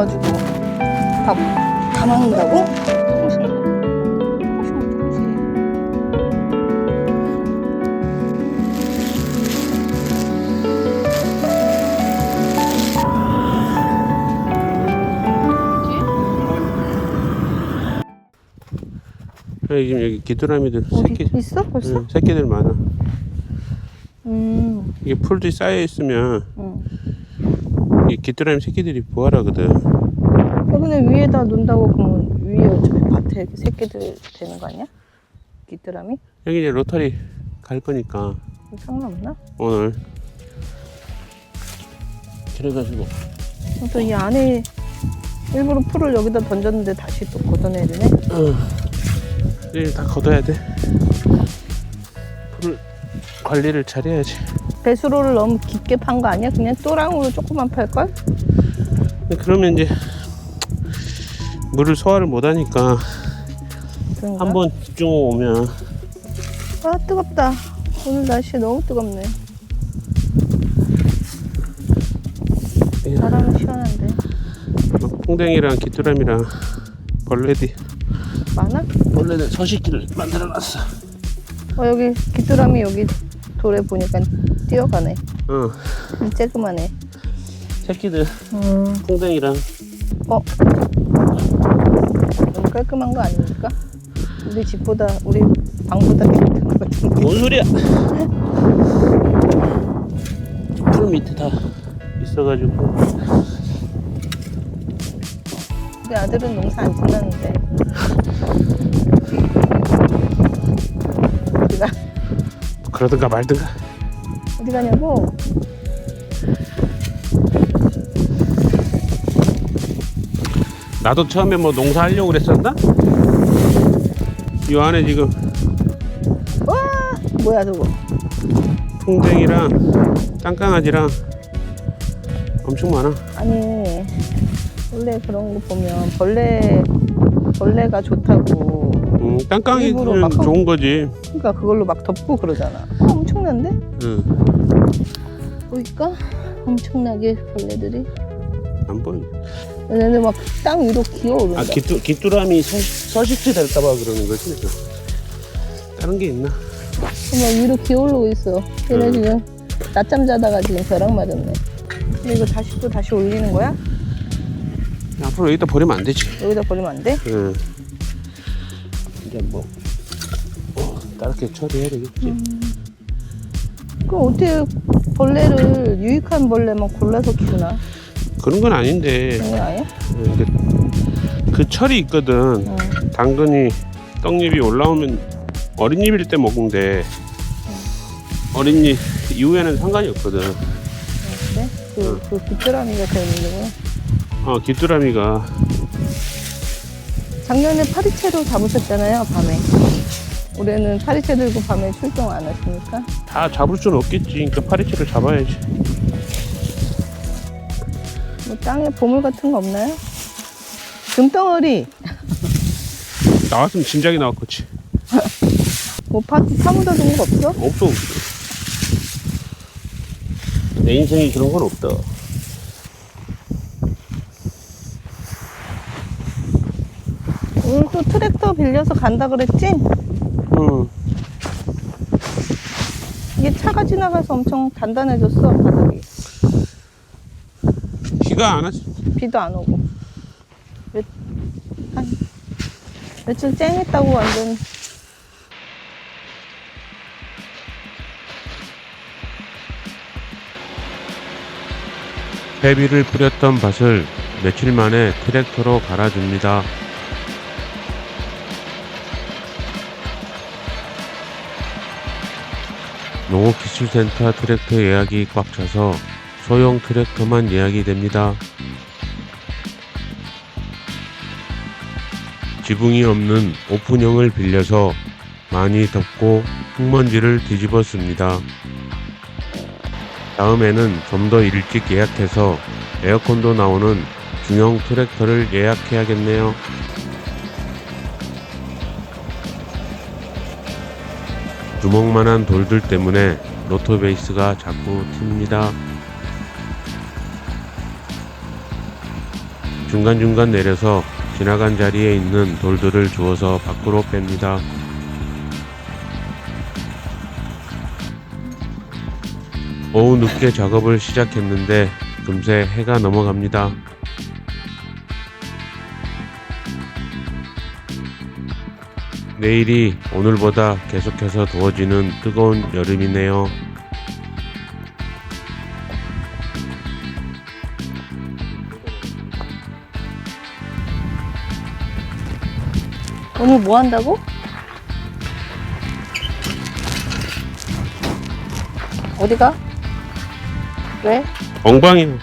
새비름만 뽑아가지고 다 담아놓는다고? 여기 지금 여기 어디 새끼 있어 벌써? 응, 새끼들 많아. 음, 이게 풀들이 쌓여 있으면 귀뚜라미 새끼들이 부활하거든. 어, 근데 위에다 놓는다고 그러면 위에 어차피 밭에 새끼들 되는 거 아니야? 귀뚜라미? 여기 이제 로터리 갈 거니까 상관없나? 오늘 그래가지고 또 이 안에 일부러 풀을 여기다 던졌는데 다시 또 걷어내야 되네? 이제 다 걷어야 돼. 풀 관리를 잘해야지. 배수로를 너무 깊게 판 거 아니야? 그냥 또랑으로 조금만 팔걸? 그러면 이제 물을 소화를 못하니까 그런가? 한번 집중 오면 아 뜨겁다 오늘 날씨 너무 뜨겁네 바람은 시원한데 막 풍뎅이랑 귀뚜라미랑 벌레들 많아? 벌레들 서식지를 만들어놨어. 어 여기 귀뚜라미 여기 돌에 보니까 뛰어가네 어 쬐그만해 새끼들 음. 풍뎅이랑 어? 너무 깔끔한 거 아닙니까? 우리 집보다 우리 방보다 깨끗한 거 같은데 뭔 소리야? 풀 밑에 다 있어가지고 우리 아들은 농사 안 짓는데 그러든가 말든가. 어디 가냐고 나도 처음에 뭐 농사하려고 그랬었나? 이 안에 지금 와 뭐야 저거 풍뎅이랑 땅강아지랑 엄청 많아. 아니 원래 그런 거 보면 벌레 벌레가 좋다고 음, 땅강이는 일부러 막 하고- 좋은 거지. 그러니까 그걸로 막 덮고 그러잖아 어, 엄청난데 응. 보일까 엄청나게 벌레들이 안 보여. 얘네 막 땅 위로 기어오른다 아 귀뚜, 귀뚜라미 서, 서식지 될까봐 그러는 거지. 다른 게 있나? 막 위로 기어오르고 있어 얘네 음. 지금 낮잠 자다가 지금 벼락 맞았네 근데 이거 다시 또 다시 올리는 거야? 앞으로 여기다 버리면 안 되지. 여기다 버리면 안 돼? 응. 이제 뭐 어, 다르게 처리해야 되겠지. 그럼 어떻게 벌레를 유익한 벌레만 골라서 키우나? 그런 건 아닌데 거 아니야? 근데 그 철이 있거든. 응. 당근이 떡잎이 올라오면 어린 잎일 때 먹는데 어린 잎 이후에는 상관이 없거든. 그래? 그, 그 귀뚜라미가 더 있는 거야? 어 귀뚜라미가 작년에 파리채로 잡으셨잖아요, 밤에. 올해는 파리채 들고 밤에 출동 안 하십니까? 다 잡을 수는 없겠지. 그러니까 파리채를 잡아야지. 뭐 땅에 보물 같은 거 없나요? 금덩어리! 나왔으면 진작에 나왔겠지. 뭐 파, 파묻어 둔거 없어? 없어 없어. 내 인생에 그런 건 없다. 오늘 또 트랙터 빌려서 간다 그랬지? 응. 이게 차가 지나가서 엄청 단단해졌어, 바닥이. 비가 안 왔어. 비도 안 오고. 몇, 한, 며칠 쨍했다고 완전. 회비를 뿌렸던 밭을 며칠 만에 트랙터로 갈아줍니다. 농업 기술센터 트랙터 예약이 꽉 차서 소형 트랙터만 예약이 됩니다. 지붕이 없는 오픈형을 빌려서 많이 덮고 흙먼지를 뒤집었습니다. 다음에는 좀 더 일찍 예약해서 에어컨도 나오는 중형 트랙터를 예약해야겠네요. 주먹만한 돌들 때문에 로토 베이스가 자꾸 튑니다. 중간중간 내려서 지나간 자리에 있는 돌들을 주워서 밖으로 뺍니다. 오후 늦게 작업을 시작했는데 금세 해가 넘어갑니다. 내일이 오늘보다 계속해서 더워지는 뜨거운 여름이네요. 오늘 뭐 한다고? 어디가? 왜? 엉방이요.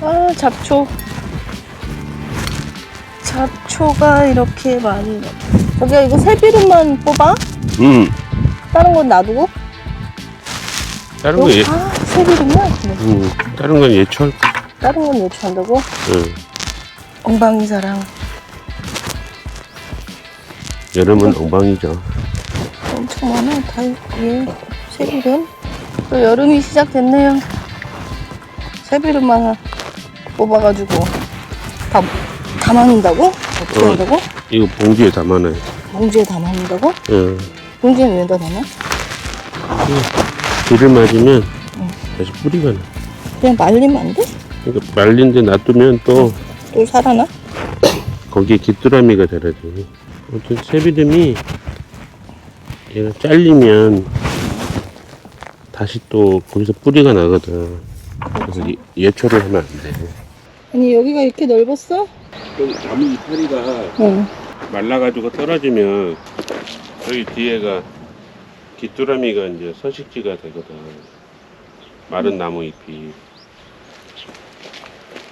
아, 잡초. 잡초가 이렇게 많이. 나- 저기야, 이거 새비름만 뽑아? 음, 다른 건 놔두고? 다른 건 예, 아, 새비름이야? 네. 음, 다른 건 예철. 다른 건 요청한다고? 음, 엉방이 사랑. 여름은 엉방이죠. 엄청 많아. 다, 예. 새비름. 또 여름이 시작됐네요. 새비름만 뽑아가지고 다 담아놓는다고? 어떻게 어. 한다고? 이거 봉지에 담아놔요. 봉지에 담아놓는다고? 예. 봉지는 왜다 담아? 비를 맞으면 응. 다시 뿌리가 나. 그냥 말리면 안 돼? 그러니까 말린 데 놔두면 또 또 살아나? 거기에 귀뚜라미가 자라지. 아무튼 새비름이 얘가 잘리면 다시 또 거기서 뿌리가 나거든. 그래서 예- 예초를 하면 안 돼. 아니 여기가 이렇게 넓었어? 그럼 나무 이파리가 응. 말라가지고 떨어지면 여기 뒤에가 귀뚜라미가 이제 서식지가 되거든. 마른 나무 잎이.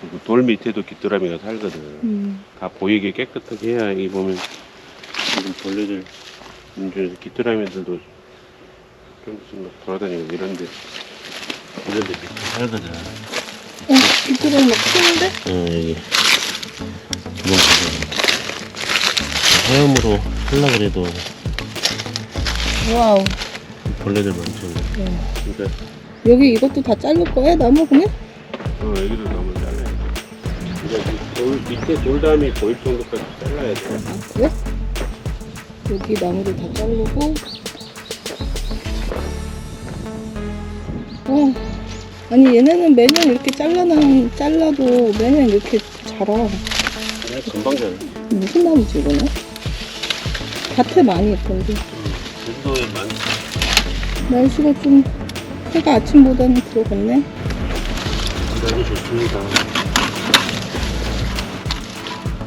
그리고 돌 밑에도 귀뚜라미가 살거든. 음. 다 보이게 깨끗하게 해야 이 보면 지금 벌레들 이제 귀뚜라미들도 좀씩 막 돌아다니고 이런데 이런데 밑에 살거든. 어, 이쪽은 막 크는데? 어 여기 주먹 화염으로 하려 그래도 와우. 벌레들 많잖아. 네. 그러니까 여기 이것도 다 자를 거야? 나무 그냥? 어 여기도 너무 잘라야 돼. 그러니까 이 돌 밑에 돌담이 보일 정도까지 잘라야 돼. 아, 그래? 여기 나무를 다 자르고. 어. 아니 얘네는 매년 이렇게 잘라나 잘라도 매년 이렇게 자라. 그냥 금방 자라. 무슨 나무지 이거는? 밭에 많이 있던데. 진도에 많. 날씨가 좀 해가 아침보다는 들어갔네. 너무 좋습니다.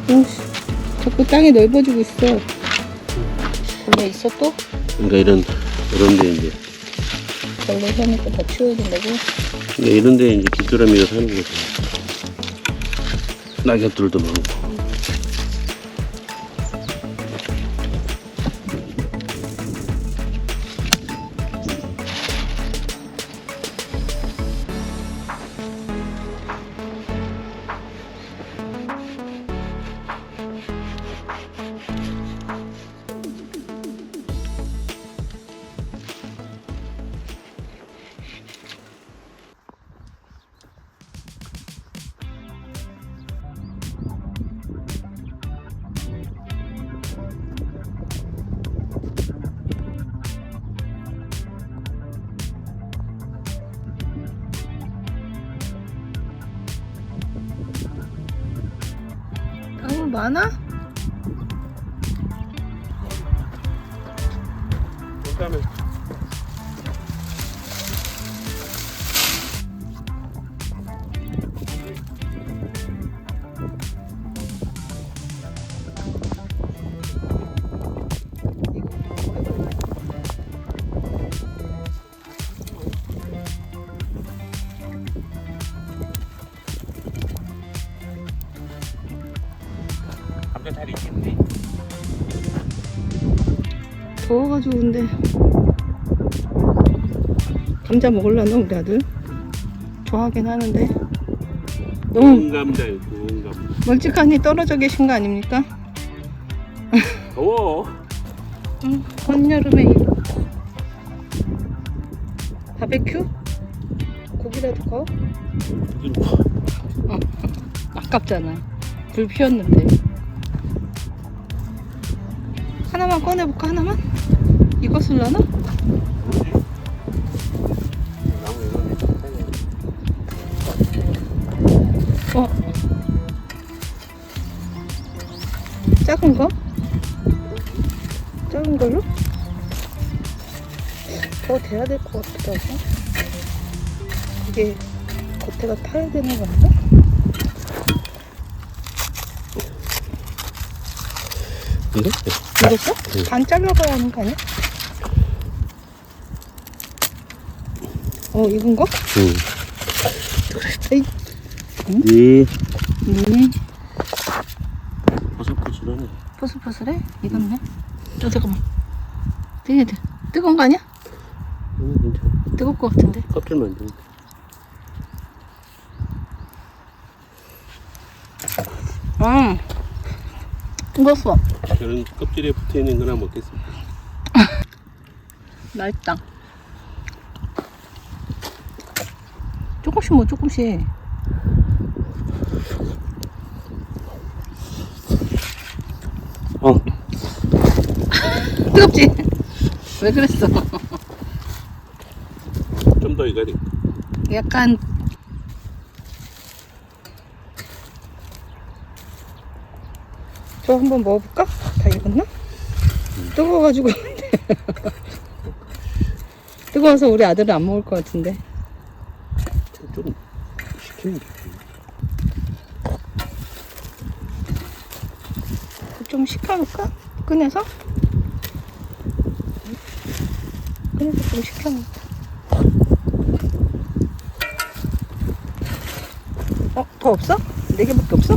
오씨, 자꾸 땅이 넓어지고 있어. 원래 있어 또? 그러니까 이런 이런 데 이제 원래 사니까 다 치워야 된다고? 근데 이런 데 이제 귀뚜라미가 사는 거죠. 낙엽들도 많고. 많아? 근데 감자 먹을라나 우리 아들? 좋아하긴 하는데 너무 구운 감자요, 구운 감자. 멀찍하니 떨어져 계신 거 아닙니까? 더워. 응, 한여름에 이 바베큐? 고기라도 구워? 아깝잖아. 불 피웠는데. 하나만 꺼내볼까? 하나만? 이거 쓸라나? 어. 작은 거? 작은 걸로? 더 돼야 될 것 같기도 하고. 이게 겉에가 타야 되는 건가? 이거? 이것도? 반 잘라봐야 하는 거 아니야? 어, 익은 거? 응. 에이. 네. 음, 버섯버섯하네. 포슬포슬해? 익었네. 어, 잠깐만. 되게 뜨, 뜨거운 거 아니야? 응, 괜찮아. 뜨거울 것 같은데. 껍질만 좀. 음, 익었어. 저는 껍질에 붙어 있는 거나 먹겠습니다. 맛있다. 조금씩 뭐 조금씩. 어. 뜨겁지? 왜 그랬어? 좀더 돼. 약간 저 한번 먹어볼까? 다 익었나? 뜨거워가지고 뜨거워서 우리 아들은 안 먹을 것 같은데 좀 식히는 게. 좀 식혀놓을까? 꺼내서? 꺼내서 좀 식혀놓을까? 어? 더 없어? 네 개밖에 없어?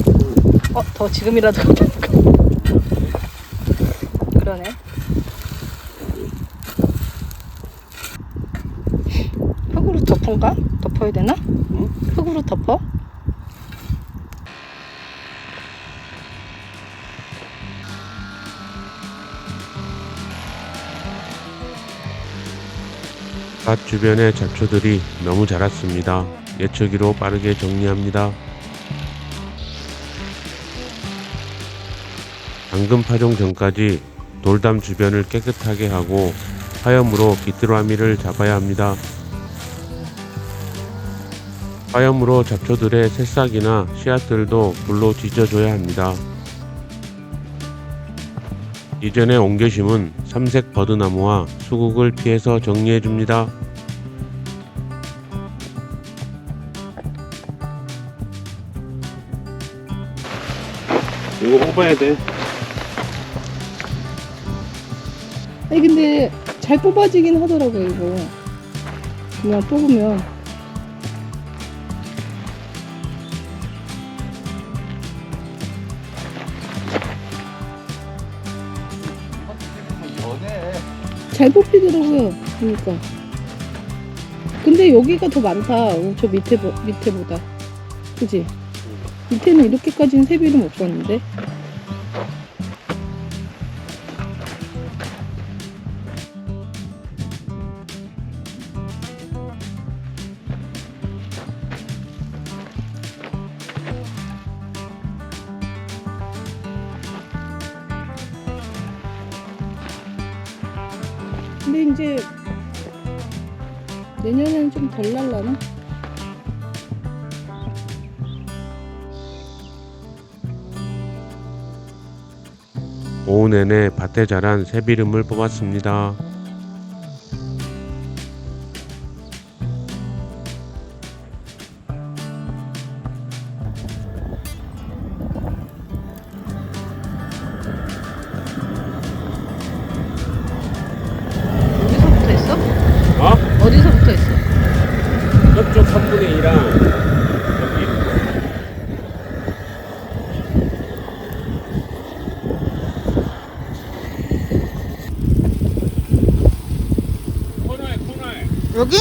어? 더 지금이라도 그러네 덮은가? 덮어야 되나? 응? 흙으로 덮어? 밭 주변의 잡초들이 너무 자랐습니다. 예초기로 빠르게 정리합니다. 방금 파종 전까지 돌담 주변을 깨끗하게 하고 화염으로 귀뚜라미를 잡아야 합니다. 화염으로 잡초들의 새싹이나 씨앗들도 불로 지져줘야 합니다. 이전에 옮겨 심은 삼색 버드나무와 수국을 피해서 정리해 줍니다. 이거 뽑아야 돼. 아니 근데 잘 뽑아지긴 하더라고 이거 그냥 뽑으면 잘 뽑히더라고요 그러니까. 근데 여기가 더 많다 어, 저 밑에 보- 밑에보다. 그지? 밑에는 이렇게까지는 세비름 없었는데 내년에는 좀 덜 날라나? 오후 내내 밭에 자란 새비름을 뽑았습니다. 여기?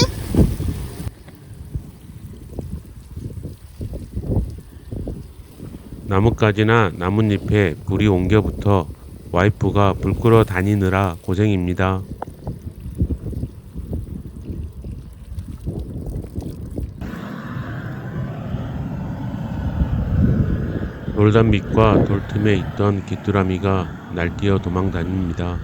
나뭇가지나 나뭇잎에 불이 옮겨 붙어 와이프가 불 끄러 다니느라 고생입니다. 돌담빛과 돌틈에 있던 귀뚜라미가 날뛰어 도망 다닙니다.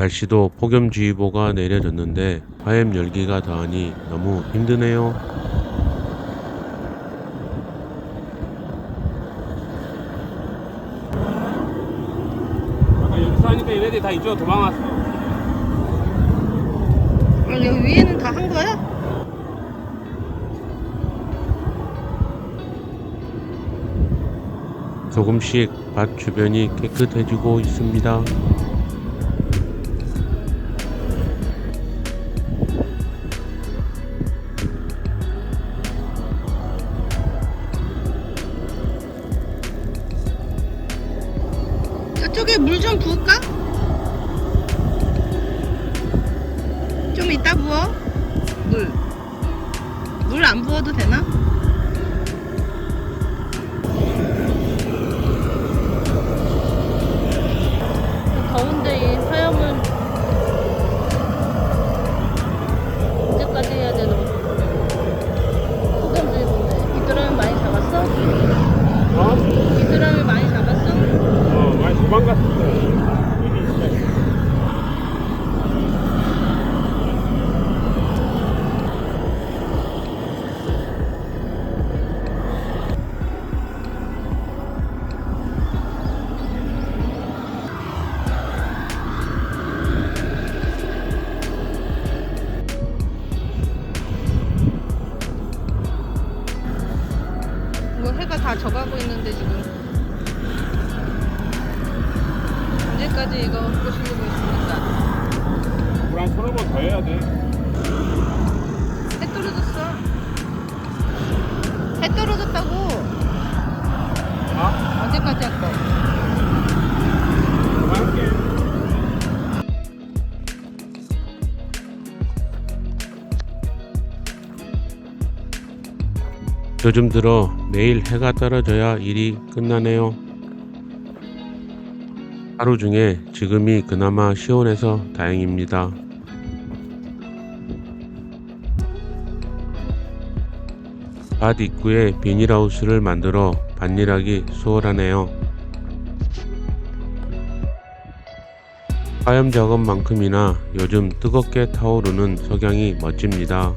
날씨도 폭염주의보가 내려졌는데 화염 열기가 더하니 너무 힘드네요. 아까 여기서 하니까 얘네들이 다 이쪽으로 도망왔어. 아, 여기 위에는 다 한 거야? 조금씩 밭 주변이 깨끗해지고 있습니다. 다 져가고 있는데 지금 언제까지 이거 보시고 있습니까? 물한 서너 번 더 해야 돼. 해 떨어졌어. 해 떨어졌다고. 아? 언제까지 할 거? 그만할게. 요즘 들어 매일 해가 떨어져야 일이 끝나네요. 하루 중에 지금이 그나마 시원해서 다행입니다. 밭 입구에 비닐하우스를 만들어 밭일하기 수월하네요. 화염 작업만큼이나 요즘 뜨겁게 타오르는 석양이 멋집니다.